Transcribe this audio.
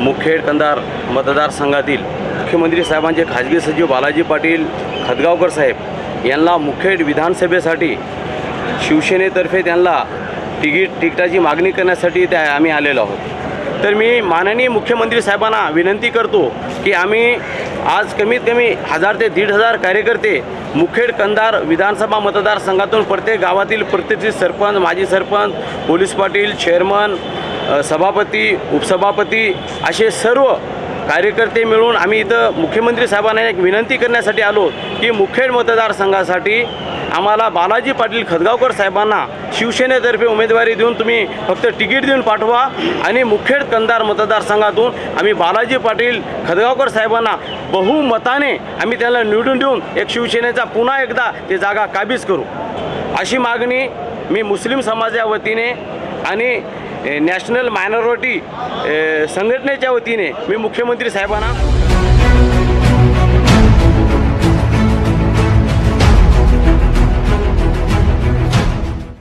मुखेड कंधार मतदारसंघातील मुख्यमंत्री साहेबांचे खाजगी सचिव बालाजी पाटील खदगावकर साहेब यांना मुखेड विधानसभेसाठी शिवसेनेतर्फे त्यांना तिकीट तिकिटाची मागणी करण्यासाठी त्या आम्ही आलेलो आहोत. तर मी माननीय मुख्यमंत्री साहेबांना विनंती करतो की आम्ही आज कमीत कमी हजार ते दीड हजार कार्यकर्ते मुखेड कंधार विधानसभा मतदारसंघातून प्रत्येक गावातील प्रत्येक सरपंच माजी सरपंच पोलीस पाटील चेअरमन सभापती उपसभापती असे सर्व कार्यकर्ते मिळून आम्ही इथं मुख्यमंत्री साहेबांना एक विनंती करण्यासाठी आलो की मुखेड मतदारसंघासाठी आम्हाला बालाजी पाटील खदगावकर साहेबांना शिवसेनेतर्फे उमेदवारी देऊन तुम्ही फक्त तिकीट देऊन पाठवा आणि मुखेड कंदार मतदारसंघातून आम्ही बालाजी पाटील खदगावकर साहेबांना बहुमताने आम्ही त्याला निवडून देऊन एक शिवसेनेचा पुन्हा एकदा ते जागा काबीज करू. अशी मागणी मी मुस्लिम समाजा वतीने आणि नॅशनल मायनॉरिटी संघटनेच्या वतीने मी मुख्यमंत्री साहेबांना